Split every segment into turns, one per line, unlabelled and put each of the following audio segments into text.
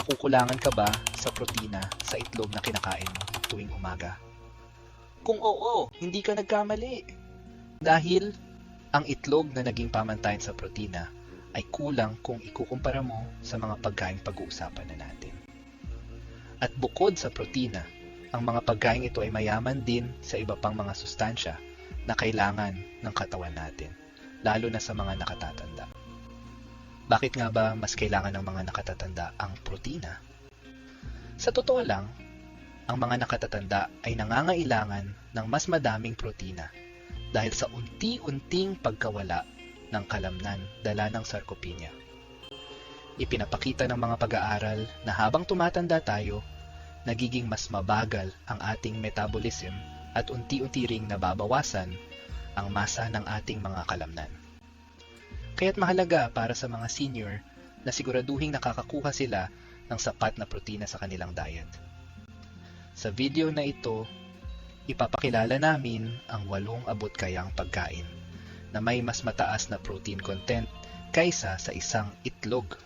Nakukulangan ka ba sa protina sa itlog na kinakain mo tuwing umaga? Kung oo, hindi ka nagkamali. Dahil ang itlog na naging pamantayan sa protina ay kulang kung ikukumpara mo sa mga pagkain pag-uusapan na natin. At bukod sa protina, ang mga pagkain ito ay mayaman din sa iba pang mga sustansya na kailangan ng katawan natin, lalo na sa mga nakatatanda. Bakit nga ba mas kailangan ng mga nakatatanda ang protina? Sa totoo lang, ang mga nakatatanda ay nangangailangan ng mas madaming protina dahil sa unti-unting pagkawala ng kalamnan dala ng sarcopenia. Ipinapakita ng mga pag-aaral na habang tumatanda tayo, nagiging mas mabagal ang ating metabolism at unti-unti ring nababawasan ang masa ng ating mga kalamnan. Kaya't mahalaga para sa mga senior na siguraduhing nakakakuha sila ng sapat na protina sa kanilang diet. Sa video na ito, ipapakilala namin ang walong abot kayang pagkain na may mas mataas na protein content kaysa sa isang itlog.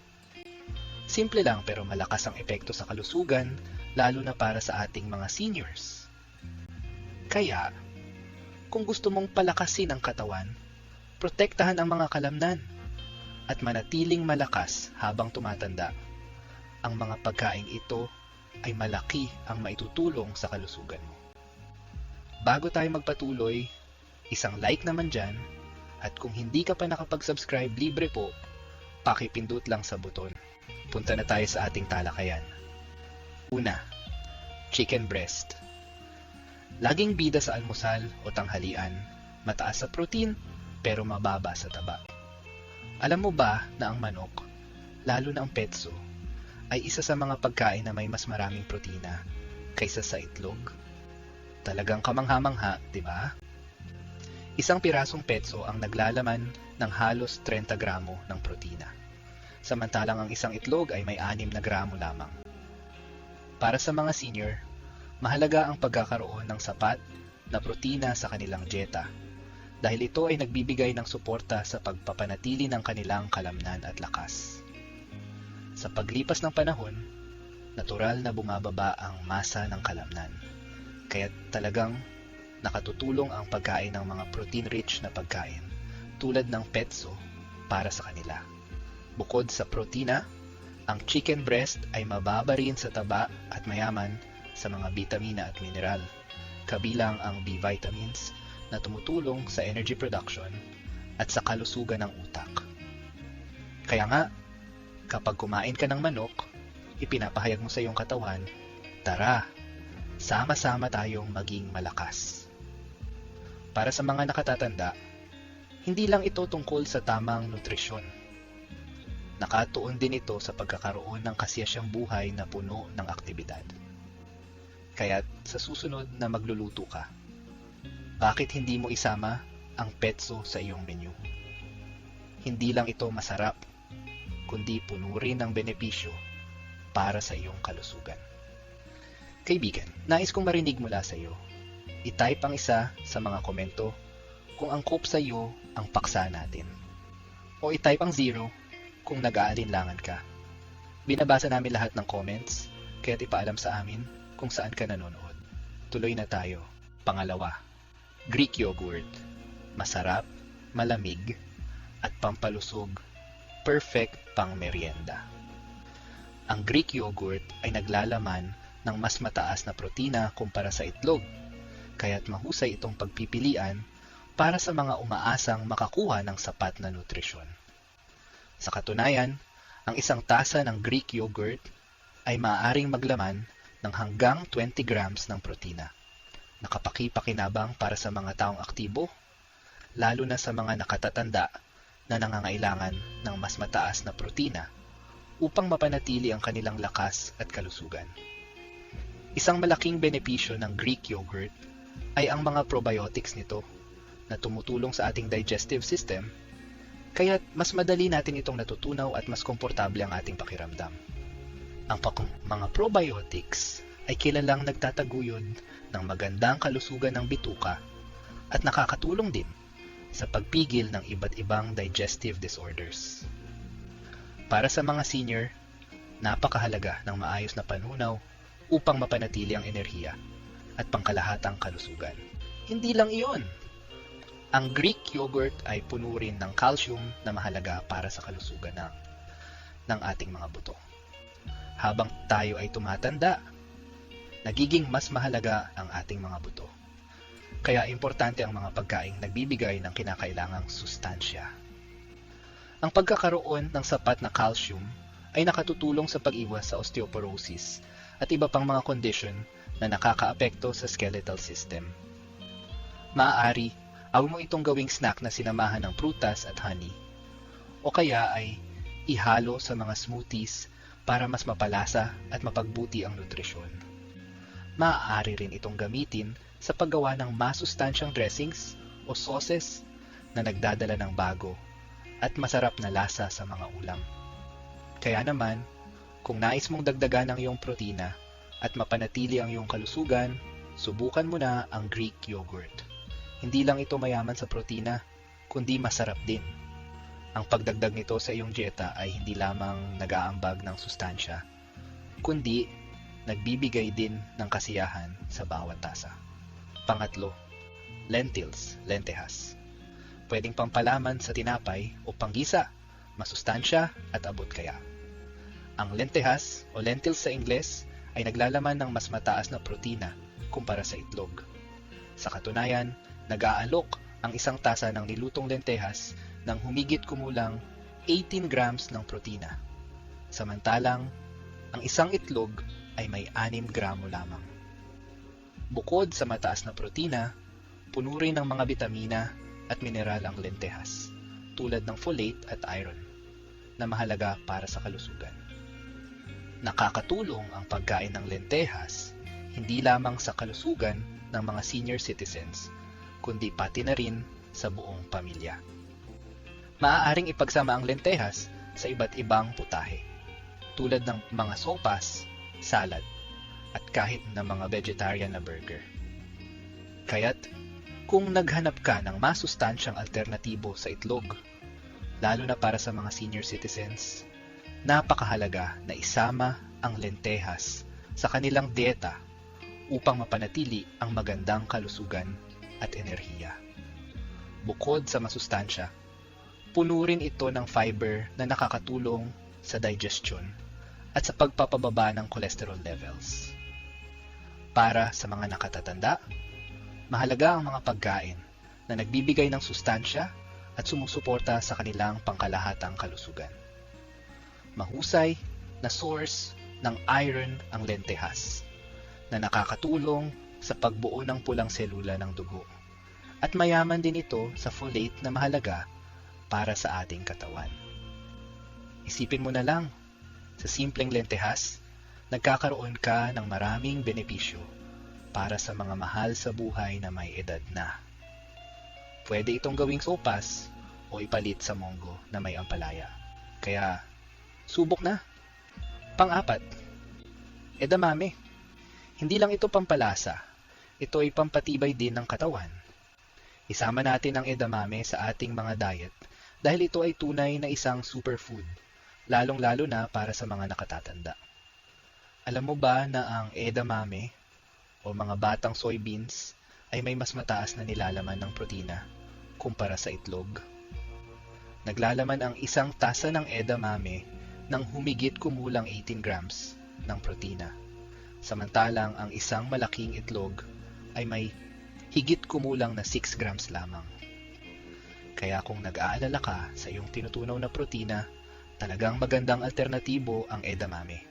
Simple lang pero malakas ang epekto sa kalusugan lalo na para sa ating mga seniors. Kaya, kung gusto mong palakasin ang katawan, protektahan ang mga kalamnan at manatiling malakas habang tumatanda. Ang mga pagkain ito ay malaki ang maitutulong sa kalusugan mo. Bago tayo magpatuloy, isang like naman dyan at kung hindi ka pa nakapag-subscribe, libre po, pakipindut lang sa buton. Punta na tayo sa ating talakayan. Una, chicken breast. Laging bida sa almusal o tanghalian, mataas sa protein pero mababa sa taba. Alam mo ba na ang manok, lalo na ang petso, ay isa sa mga pagkain na may mas maraming protina kaysa sa itlog? Talagang kamangha-mangha, di ba? Isang pirasong petso ang naglalaman ng halos 30 gramo ng protina. Samantalang ang isang itlog ay may 6 na gramo lamang. Para sa mga senior, mahalaga ang pagkakaroon ng sapat na protina sa kanilang dieta dahil ito ay nagbibigay ng suporta sa pagpapanatili ng kanilang kalamnan at lakas. Sa paglipas ng panahon, natural na bumababa ang masa ng kalamnan. Kaya talagang nakatutulong ang pagkain ng mga protein-rich na pagkain tulad ng petso para sa kanila. Bukod sa protina, ang chicken breast ay mababa rin sa taba at mayaman sa mga bitamina at mineral, kabilang ang B vitamins na tumutulong sa energy production at sa kalusugan ng utak. Kaya nga, kapag kumain ka ng manok, ipinapahayag mo sa iyong katawan, tara, sama-sama tayong maging malakas. Para sa mga nakatatanda, hindi lang ito tungkol sa tamang nutrisyon. Nakatuon din ito sa pagkakaroon ng kasiyasyang buhay na puno ng aktibidad. Kaya sa susunod na magluluto ka, bakit hindi mo isama ang petso sa iyong menu? Hindi lang ito masarap, kundi puno rin ng benepisyo para sa iyong kalusugan. Kaibigan, nais kong marinig mula sa iyo. I-type ang isa sa mga komento kung angkop sa iyo ang paksa natin. O i-type ang zero kung nag-aalinlangan ka. Binabasa namin lahat ng comments, kaya ipaalam sa amin kung saan ka nanonood. Tuloy na tayo. Pangalawa, Greek yogurt. Masarap, malamig, at pampalusog. Perfect pang merienda. Ang Greek yogurt ay naglalaman ng mas mataas na protina kumpara sa itlog, kaya't mahusay itong pagpipilian para sa mga umaasang makakuha ng sapat na nutrisyon. Sa katunayan, ang isang tasa ng Greek yogurt ay maaaring maglaman ng hanggang 20 grams ng protina. Nakapaki-pakinabang para sa mga taong aktibo, lalo na sa mga nakatatanda na nangangailangan ng mas mataas na protina upang mapanatili ang kanilang lakas at kalusugan. Isang malaking benepisyo ng Greek yogurt ay ang mga probiotics nito na tumutulong sa ating digestive system kaya mas madali natin itong natutunaw at mas komportable ang ating pakiramdam. Ang mga probiotics ay kilalang nagtataguyod ng magandang kalusugan ng bituka at nakakatulong din sa pagpigil ng iba't ibang digestive disorders. Para sa mga senior, Napakahalaga ng maayos na panunaw upang mapanatili ang enerhiya at pangkalahatang kalusugan. Hindi lang iyon. Ang Greek yogurt ay puno rin ng calcium na mahalaga para sa kalusugan ng, ng ating mga buto. Habang tayo ay tumatanda, nagiging mas mahalaga ang ating mga buto. Kaya importante ang mga pagkaing nagbibigay ng kinakailangang sustansya. Ang pagkakaroon ng sapat na calcium ay nakatutulong sa pag-iwas sa osteoporosis at iba pang mga kondisyon na nakakaapekto sa skeletal system. Maaari, awin mo itong gawing snack na sinamahan ng prutas at honey. O kaya ay ihalo sa mga smoothies para mas mapalasa at mapagbuti ang nutrisyon. Maaari rin itong gamitin sa paggawa ng masustansyang dressings o sauces na nagdadala ng bago at masarap na lasa sa mga ulam. Kaya naman, kung nais mong dagdagan ang iyong protina at mapanatili ang iyong kalusugan, subukan mo na ang Greek yogurt. Hindi lang ito mayaman sa protina, kundi masarap din. Ang pagdagdag nito sa iyong dieta ay hindi lamang nag-aambag ng sustansya, kundi nagbibigay din ng kasiyahan sa bawat tasa. Pangatlo, lentils, lentehas. Pwedeng pampalaman sa tinapay o panggisa, masustansya at abot kaya. Ang lentehas o lentils sa Ingles ay naglalaman ng mas mataas na protina kumpara sa itlog. Sa katunayan, nag-aalok ang isang tasa ng nilutong lentehas ng humigit kumulang 18 grams ng protina. Samantalang, ang isang itlog ay may 6 gramo lamang. Bukod sa mataas na protina, puno rin ng mga bitamina at mineral ang lentehas, tulad ng folate at iron, na mahalaga para sa kalusugan. Nakakatulong ang pagkain ng lentehas hindi lamang sa kalusugan ng mga senior citizens, kundi pati na rin sa buong pamilya. Maaaring ipagsama ang lentehas sa iba't ibang putahe, tulad ng mga sopas, salad, at kahit na mga vegetarian na burger. Kaya't, kung naghanap ka ng masustansyang alternatibo sa itlog, lalo na para sa mga senior citizens, napakahalaga na isama ang lentehas sa kanilang dieta upang mapanatili ang magandang kalusugan at enerhiya. Bukod sa masustansya, puno rin ito ng fiber na nakakatulong sa digestion at sa pagpapababa ng cholesterol levels. Para sa mga nakatatanda, mahalaga ang mga pagkain na nagbibigay ng sustansya at sumusuporta sa kanilang pangkalahatang kalusugan. Mahusay na source ng iron ang lentehas na nakakatulong sa pagbuo ng pulang selula ng dugo. At mayaman din ito sa folate na mahalaga para sa ating katawan. Isipin mo na lang, sa simpleng lentehas, nagkakaroon ka ng maraming benepisyo para sa mga mahal sa buhay na may edad na. Pwede itong gawing sopas o ipalit sa monggo na may ampalaya. Kaya, subok na. Pang-apat, edamame. Hindi lang ito pampalasa, ito ay pampatibay din ng katawan. Isama natin ang edamame sa ating mga diet dahil ito ay tunay na isang superfood, lalong-lalo na para sa mga nakatatanda. Alam mo ba na ang edamame o mga batang soybeans ay may mas mataas na nilalaman ng protina kumpara sa itlog? Naglalaman ang isang tasa ng edamame ng humigit kumulang 18 grams ng protina. Samantalang ang isang malaking itlog ay may higit kumulang na 6 grams lamang. Kaya kung nag-aalala ka sa iyong tinutunaw na protina, talagang magandang alternatibo ang edamame.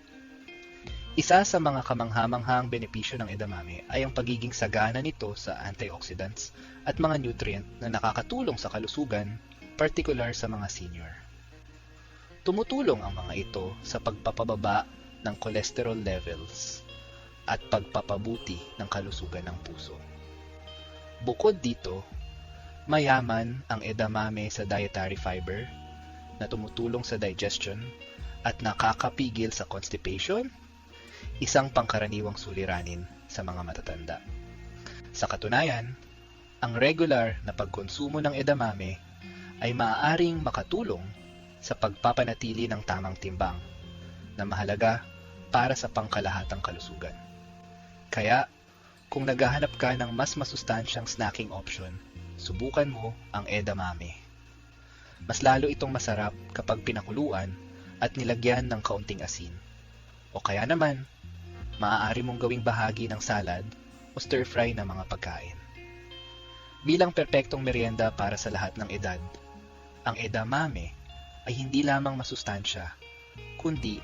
Isa sa mga kamanghamanghang benepisyo ng edamame ay ang pagiging sagana nito sa antioxidants at mga nutrient na nakakatulong sa kalusugan, particular sa mga senior. Tumutulong ang mga ito sa pagpapababa ng cholesterol levels at pagpapabuti ng kalusugan ng puso. Bukod dito, mayaman ang edamame sa dietary fiber na tumutulong sa digestion at nakakapigil sa constipation, isang pangkaraniwang suliranin sa mga matatanda. Sa katunayan, ang regular na pagkonsumo ng edamame ay maaaring makatulong sa pagpapanatili ng tamang timbang, na mahalaga para sa pangkalahatang kalusugan. Kaya, kung naghahanap ka ng mas masustansyang snacking option, subukan mo ang edamame. Mas lalo itong masarap kapag pinakuluan at nilagyan ng kaunting asin. O kaya naman, maaari mong gawing bahagi ng salad o stir-fry na mga pagkain. Bilang perpektong merienda para sa lahat ng edad, ang edamame ay hindi lamang masustansya, kundi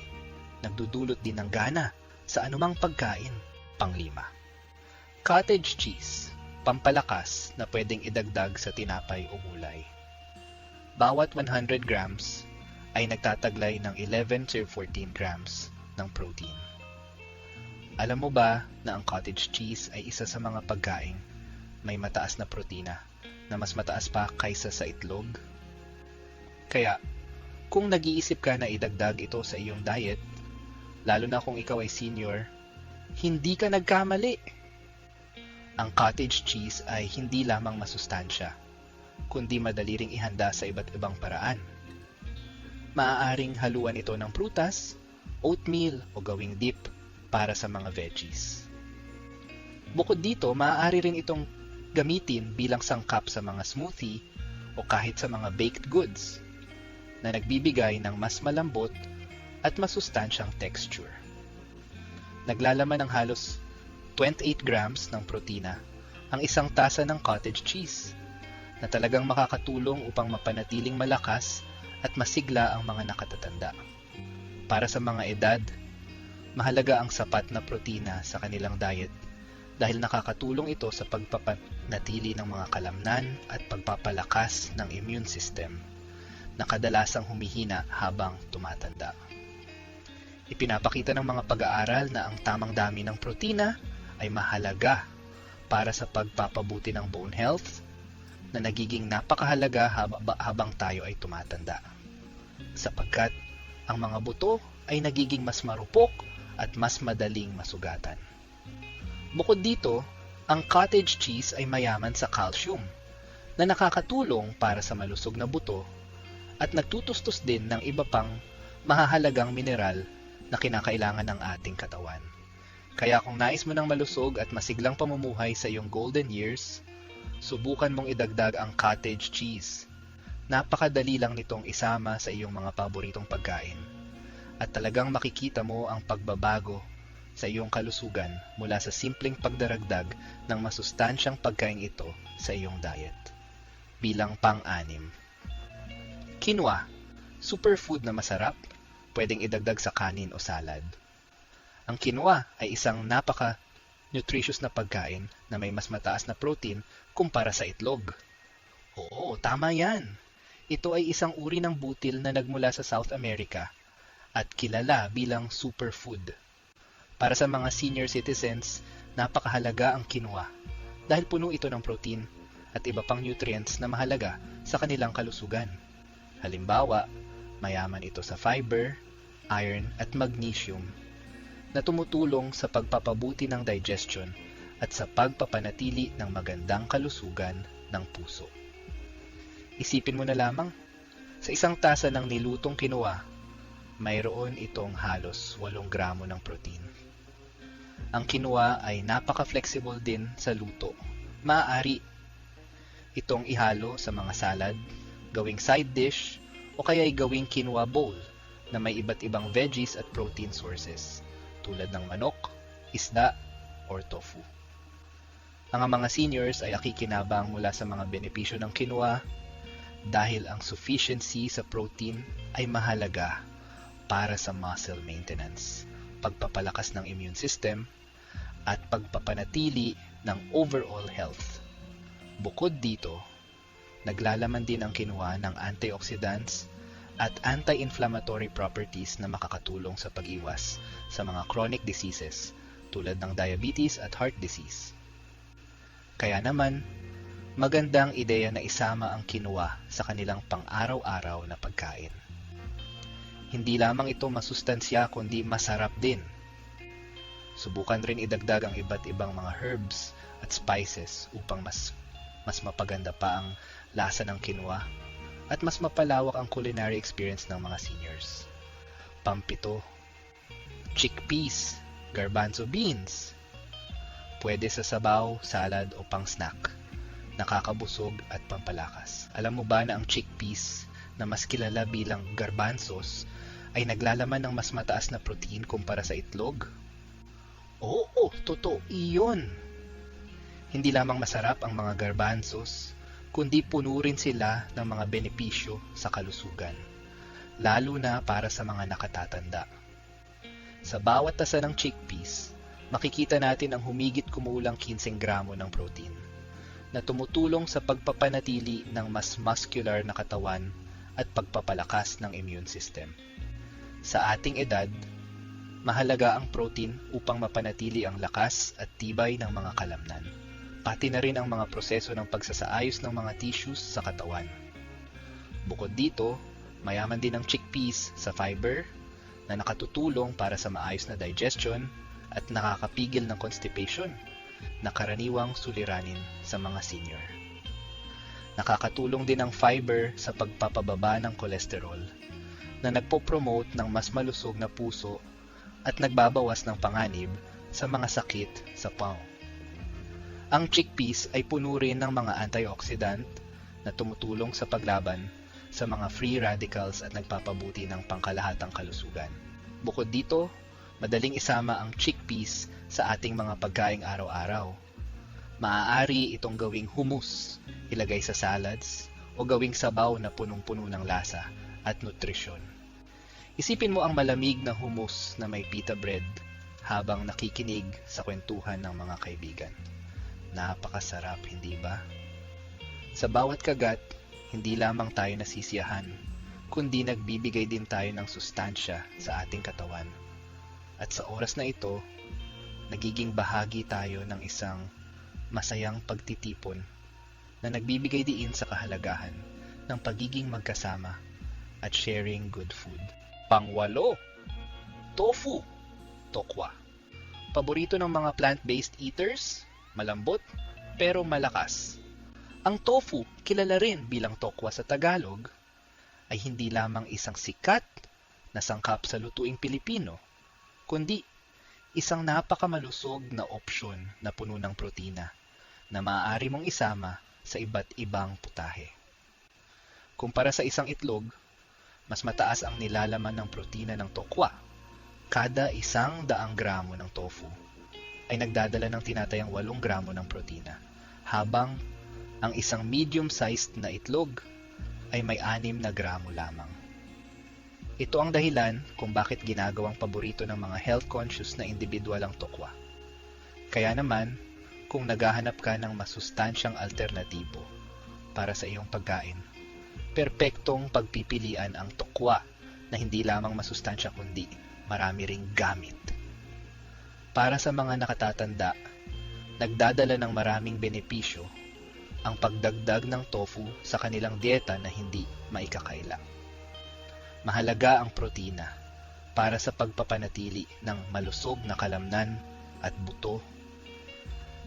nagdudulot din ng gana sa anumang pagkain, panglima. Cottage cheese, pampalakas na pwedeng idagdag sa tinapay o gulay. Bawat 100 grams ay nagtataglay ng 11 to 14 grams ng protein. Alam mo ba na ang cottage cheese ay isa sa mga pagkain may mataas na protina na mas mataas pa kaysa sa itlog? Kaya, kung nag-iisip ka na idagdag ito sa iyong diet, lalo na kung ikaw ay senior, hindi ka nagkamali. Ang cottage cheese ay hindi lamang masustansya, kundi madali ring ihanda sa iba't ibang paraan. Maaaring haluan ito ng prutas, oatmeal o gawing dip para sa mga veggies. Bukod dito, maaari rin itong gamitin bilang sangkap sa mga smoothie o kahit sa mga baked goods na nagbibigay ng mas malambot at masustansyang texture. Naglalaman ng halos 28 grams ng protina ang isang tasa ng cottage cheese na talagang makakatulong upang mapanatiling malakas at masigla ang mga nakatatanda. Para sa mga edad, mahalaga ang sapat na protina sa kanilang diet dahil nakakatulong ito sa pagpapanatili ng mga kalamnan at pagpapalakas ng immune system na kadalasang humihina habang tumatanda. Ipinapakita ng mga pag-aaral na ang tamang dami ng protina ay mahalaga para sa pagpapabuti ng bone health na nagiging napakahalaga habang tayo ay tumatanda. Sapagkat ang mga buto ay nagiging mas marupok at mas madaling masugatan. Bukod dito, ang cottage cheese ay mayaman sa calcium na nakakatulong para sa malusog na buto at nagtutustos din ng iba pang mahahalagang mineral na kinakailangan ng ating katawan. Kaya kung nais mo ng malusog at masiglang pamumuhay sa iyong golden years, subukan mong idagdag ang cottage cheese. Napakadali lang nitong isama sa iyong mga paboritong pagkain. At talagang makikita mo ang pagbabago sa iyong kalusugan mula sa simpleng pagdaragdag ng masustansyang pagkain ito sa iyong diet. Bilang pang-anim. Quinoa, superfood na masarap, pwedeng idagdag sa kanin o salad. Ang quinoa ay isang napaka nutritious na pagkain na may mas mataas na protein kumpara sa itlog. Oo, tama yan. Ito ay isang uri ng butil na nagmula sa South America at kilala bilang superfood. Para sa mga senior citizens, napakahalaga ang quinoa dahil puno ito ng protein at iba pang nutrients na mahalaga sa kanilang kalusugan. Halimbawa, mayaman ito sa fiber, iron at magnesium na tumutulong sa pagpapabuti ng digestion at sa pagpapanatili ng magandang kalusugan ng puso. Isipin mo na lamang, sa isang tasa ng nilutong quinoa, mayroon itong halos 8 gramo ng protein. Ang quinoa ay napaka-flexible din sa luto. Maaari itong ihalo sa mga salad, gawing side dish, o kaya ay gawing quinoa bowl na may iba't ibang veggies at protein sources tulad ng manok, isda, or tofu. Ang mga seniors ay akikinabang mula sa mga benepisyo ng quinoa dahil ang sufficiency sa protein ay mahalaga para sa muscle maintenance, pagpapalakas ng immune system, at pagpapanatili ng overall health. Bukod dito, naglalaman din ang quinoa ng antioxidants at anti-inflammatory properties na makakatulong sa pag-iwas sa mga chronic diseases tulad ng diabetes at heart disease. Kaya naman, magandang ideya na isama ang quinoa sa kanilang pang-araw-araw na pagkain. Hindi lamang ito masustansya kundi masarap din. Subukan rin idagdag ang iba't ibang mga herbs at spices upang mas mas mapaganda pa ang lasa ng quinoa at mas mapalawak ang culinary experience ng mga seniors. Pampito, chickpeas, garbanzo beans. Pwede sa sabaw, salad o pang snack. Nakakabusog at pampalakas. Alam mo ba na ang chickpeas na mas kilala bilang garbanzos ay naglalaman ng mas mataas na protein kumpara sa itlog? Oo, totoo iyon. Hindi lamang masarap ang mga garbanzos, kundi puno rin sila ng mga benepisyo sa kalusugan, lalo na para sa mga nakatatanda. Sa bawat tasa ng chickpeas, makikita natin ang humigit kumulang 15 gramo ng protein na tumutulong sa pagpapanatili ng mas muscular na katawan at pagpapalakas ng immune system. Sa ating edad, mahalaga ang protein upang mapanatili ang lakas at tibay ng mga kalamnan, pati na rin ang mga proseso ng pagsasaayos ng mga tissues sa katawan. Bukod dito, mayaman din ang chickpeas sa fiber na nakatutulong para sa maayos na digestion at nakakapigil ng constipation na karaniwang suliranin sa mga senior. Nakakatulong din ang fiber sa pagpapababa ng kolesterol na nagpo-promote ng mas malusog na puso at nagbabawas ng panganib sa mga sakit sa pao. Ang chickpeas ay puno rin ng mga antioxidant na tumutulong sa paglaban sa mga free radicals at nagpapabuti ng pangkalahatang kalusugan. Bukod dito, madaling isama ang chickpeas sa ating mga pagkaing araw-araw. Maaari itong gawing hummus, ilagay sa salads, o gawing sabaw na punong-puno ng lasa at nutrisyon. Isipin mo ang malamig na hummus na may pita bread habang nakikinig sa kwentuhan ng mga kaibigan. Napakasarap, hindi ba? Sa bawat kagat, hindi lamang tayo nasisiyahan, kundi nagbibigay din tayo ng sustansya sa ating katawan. At sa oras na ito, nagiging bahagi tayo ng isang masayang pagtitipon na nagbibigay diin sa kahalagahan ng pagiging magkasama at sharing good food. Pangwalo, tofu, tokwa. Paborito ng mga plant-based eaters, malambot pero malakas. Ang tofu, kilala rin bilang tokwa sa Tagalog, ay hindi lamang isang sikat na sangkap sa lutuing Pilipino, kundi isang napakamalusog na opsyon na puno ng protina na maaari mong isama sa iba't ibang putahe. Kumpara sa isang itlog, mas mataas ang nilalaman ng protina ng tokwa. Kada isang daang gramo ng tofu ay nagdadala ng tinatayang 8 gramo ng protina, habang ang isang medium-sized na itlog ay may 6 na gramo lamang. Ito ang dahilan kung bakit ginagawang paborito ng mga health-conscious na individual ang tokwa. Kaya naman, kung naghahanap ka ng masustansyang alternatibo para sa iyong pagkain, perpektong pagpipilian ang tokwa na hindi lamang masustansya kundi marami ring gamit. Para sa mga nakatatanda, nagdadala ng maraming benepisyo ang pagdagdag ng tofu sa kanilang dieta na hindi maikakaila. Mahalaga ang protina para sa pagpapanatili ng malusog na kalamnan at buto,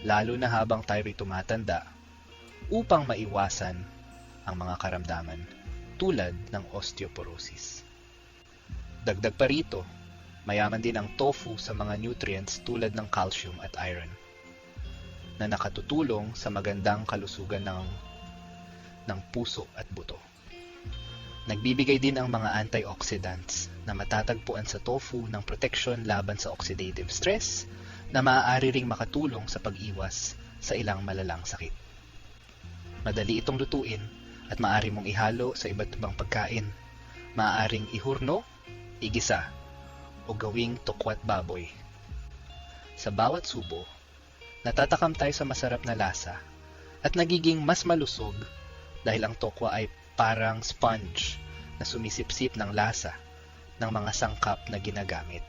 lalo na habang tayo'y tumatanda, upang maiwasan ang mga karamdaman tulad ng osteoporosis. Dagdag pa rito, mayaman din ang tofu sa mga nutrients tulad ng calcium at iron na nakatutulong sa magandang kalusugan ng ng puso at buto. Nagbibigay din ang mga antioxidants na matatagpuan sa tofu ng protection laban sa oxidative stress na maaari ring makatulong sa pag-iwas sa ilang malalang sakit. Madali itong lutuin at maaari mong ihalo sa iba't ibang pagkain. Maaaring ihurno, igisa, o gawing tokwat baboy. Sa bawat subo, natatakam tayo sa masarap na lasa at nagiging mas malusog dahil ang tokwa ay parang sponge na sumisipsip ng lasa ng mga sangkap na ginagamit.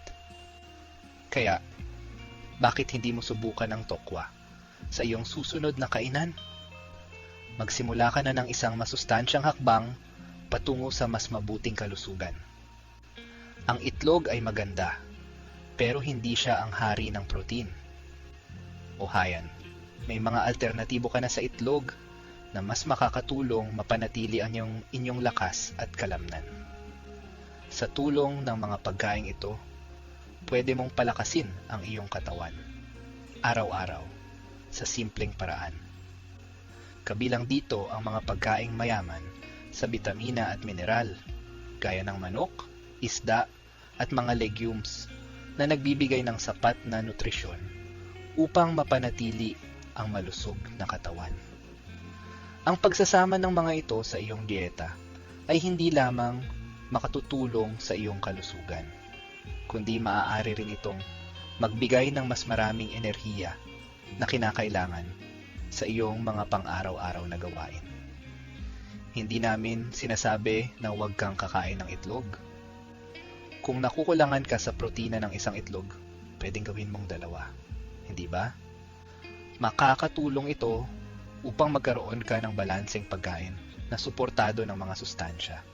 Kaya, bakit hindi mo subukan ang tokwa sa iyong susunod na kainan? Magsimula ka na ng isang masustansyang hakbang patungo sa mas mabuting kalusugan. Ang itlog ay maganda, pero hindi siya ang hari ng protein. O hayan, may mga alternatibo ka na sa itlog na mas makakatulong mapanatili ang inyong, inyong lakas at kalamnan. Sa tulong ng mga pagkain ito, pwede mong palakasin ang iyong katawan. Araw-araw, sa simpleng paraan. Kabilang dito ang mga pagkaing mayaman sa bitamina at mineral, gaya ng manok, isda, at mga legumes na nagbibigay ng sapat na nutrisyon upang mapanatili ang malusog na katawan. Ang pagsasama ng mga ito sa iyong dieta ay hindi lamang makatutulong sa iyong kalusugan, kundi maaari rin itong magbigay ng mas maraming enerhiya na kinakailangan sa iyong mga pang-araw-araw na gawain. Hindi namin sinasabi na huwag kang kakain ng itlog. Kung nakukulangan ka sa protina ng isang itlog, pwedeng gawin mong dalawa. Hindi ba? Makakatulong ito upang magkaroon ka ng balanseng pagkain na suportado ng mga sustansya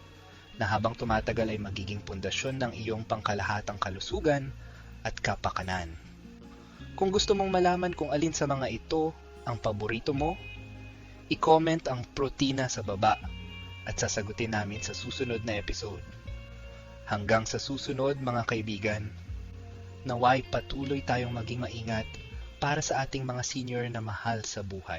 na habang tumatagal ay magiging pundasyon ng iyong pangkalahatang kalusugan at kapakanan. Kung gusto mong malaman kung alin sa mga ito ang paborito mo, i-comment ang protina sa baba at sasagutin namin sa susunod na episode. Hanggang sa susunod mga kaibigan, naway patuloy tayong maging maingat para sa ating mga senior na mahal sa buhay.